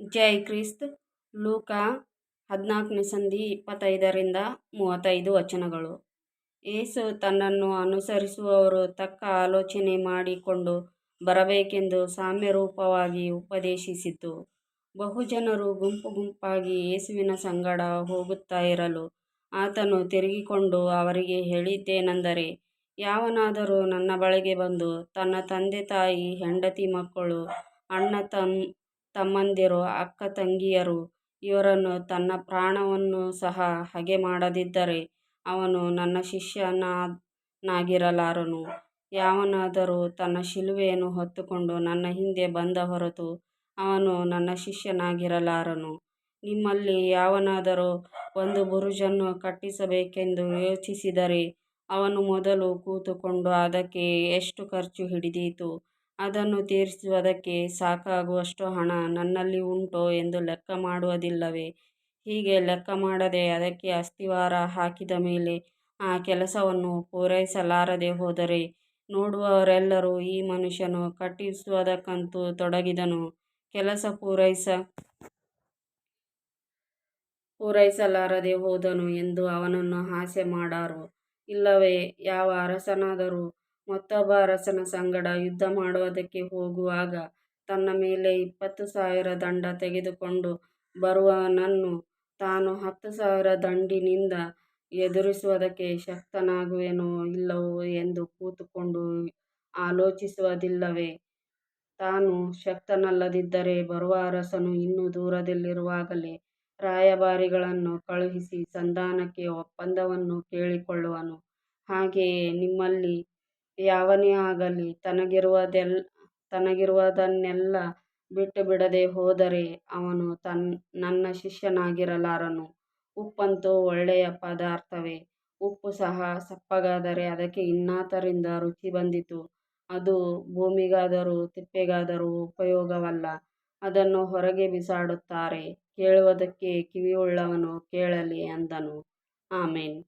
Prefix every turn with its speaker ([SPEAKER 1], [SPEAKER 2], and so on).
[SPEAKER 1] ಜೈ Christ. ಲೂಕ ಹದಿನಾಲ್ಕನೇ ಸಂಧಿ ಇಪ್ಪತ್ತೈದರಿಂದ ಮೂವತ್ತೈದು ವಚನಗಳು. ಏಸು ತನ್ನನ್ನು ಅನುಸರಿಸುವವರು ತಕ್ಕ ಆಲೋಚನೆ ಮಾಡಿಕೊಂಡು ಬರಬೇಕೆಂದು ಸಾಮ್ಯರೂಪವಾಗಿ ಉಪದೇಶಿಸಿತು. ಬಹುಜನರು ಗುಂಪು ಗುಂಪಾಗಿ ಯೇಸುವಿನ ಸಂಗಡ ಹೋಗುತ್ತಾ ಇರಲು ಆತನು ತಿರುಗಿಕೊಂಡು ಅವರಿಗೆ ಹೇಳಿದ್ದೇನೆಂದರೆ, ಯಾವನಾದರೂ ನನ್ನ ಬಳಿಗೆ ಬಂದು ತನ್ನ ತಂದೆ ತಾಯಿ, ಹೆಂಡತಿ ಮಕ್ಕಳು, ಅಣ್ಣ ತಮ್ಮ ತಮ್ಮಂದಿರು, ಅಕ್ಕ ತಂಗಿಯರು ಇವರನ್ನು ತನ್ನ ಪ್ರಾಣವನ್ನು ಸಹ ಹಗೆ ಮಾಡದಿದ್ದರೆ ಅವನು ನನ್ನ ಶಿಷ್ಯನಾಗಿರಲಾರನು. ಯಾವನಾದರೂ ತನ್ನ ಶಿಲುವೆಯನ್ನು ಹೊತ್ತುಕೊಂಡು ನನ್ನ ಹಿಂದೆ ಬಂದ ಹೊರತು ಅವನು ನನ್ನ ಶಿಷ್ಯನಾಗಿರಲಾರನು. ನಿಮ್ಮಲ್ಲಿ ಯಾವನಾದರೂ ಒಂದು ಬುರುಜನ್ನು ಕಟ್ಟಿಸಬೇಕೆಂದು ಯೋಚಿಸಿದರೆ ಅವನು ಮೊದಲು ಕೂತುಕೊಂಡು ಅದಕ್ಕೆ ಎಷ್ಟು ಖರ್ಚು ಹಿಡಿದೀತು? ಅದನ್ನು ತೀರಿಸುವುದಕ್ಕೆ ಸಾಕಾಗುವಷ್ಟು ಹಣ ನನ್ನಲ್ಲಿ ಉಂಟೋ ಎಂದು ಲೆಕ್ಕ ಮಾಡುವುದಿಲ್ಲವೇ? ಹೀಗೆ ಲೆಕ್ಕ ಮಾಡದೆ ಅದಕ್ಕೆ ಅಸ್ತಿವಾರ ಹಾಕಿದ ಮೇಲೆ ಆ ಕೆಲಸವನ್ನು ಪೂರೈಸಲಾರದೆ ಹೋದರೆ ನೋಡುವವರೆಲ್ಲರೂ ಈ ಮನುಷ್ಯನು ಕಟ್ಟಿಸುವುದಕ್ಕಂತೂ ತೊಡಗಿದನು. ಕೆಲಸ ಪೂರೈಸ ಪೂರೈಸಲಾರದೆ ಹೋದನು ಎಂದು ಅವನನ್ನು ಹಾಸ್ಯ ಮಾಡಾರು ಇಲ್ಲವೇ, ಯಾವ ಅರಸನಾದರೂ ಮತ್ತೊಬ್ಬ ಅರಸನ ಸಂಗಡ ಯುದ್ಧ ಮಾಡುವುದಕ್ಕೆ ಹೋಗುವಾಗ ತನ್ನ ಮೇಲೆ ಇಪ್ಪತ್ತು ಸಾವಿರ ದಂಡ ತೆಗೆದುಕೊಂಡು ಬರುವವನನ್ನು ತಾನು ಹತ್ತು ಸಾವಿರ ದಂಡಿನಿಂದ ಎದುರಿಸುವುದಕ್ಕೆ ಶಕ್ತನಾಗುವೆನೋ ಇಲ್ಲವೋ ಎಂದು ಕೂತುಕೊಂಡು ಆಲೋಚಿಸುವುದಿಲ್ಲವೇ? ತಾನು ಶಕ್ತನಲ್ಲದಿದ್ದರೆ ಬರುವ ಅರಸನು ಇನ್ನೂ ದೂರದಲ್ಲಿರುವಾಗಲೇ ರಾಯಭಾರಿಗಳನ್ನು ಕಳುಹಿಸಿ ಸಂಧಾನಕ್ಕೆ ಒಪ್ಪಂದವನ್ನು ಕೇಳಿಕೊಳ್ಳುವನು. ಹಾಗೆಯೇ ನಿಮ್ಮಲ್ಲಿ ಯಾವನೇ ಆಗಲಿ ತನಗಿರುವುದೆಲ್ಲ ತನಗಿರುವುದನ್ನೆಲ್ಲ ಬಿಟ್ಟು ಬಿಡದೆ ಹೋದರೆ ಅವನು ತನ್ನ ನನ್ನ ಶಿಷ್ಯನಾಗಿರಲಾರನು. ಉಪ್ಪಂತೂ ಒಳ್ಳೆಯ ಪದಾರ್ಥವೇ. ಉಪ್ಪು ಸಹ ಸಪ್ಪಗಾದರೆ ಅದಕ್ಕೆ ಇನ್ನಾತರಿಂದ ರುಚಿ ಬಂದಿತು. ಅದು ಭೂಮಿಗಾದರೂ ತಿಪ್ಪೆಗಾದರೂ ಉಪಯೋಗವಲ್ಲ. ಅದನ್ನು ಹೊರಗೆ ಬಿಸಾಡುತ್ತಾರೆ. ಕೇಳುವುದಕ್ಕೆ ಕಿವಿಯುಳ್ಳವನು ಕೇಳಲಿ ಅಂದನು. ಆಮೆನ್.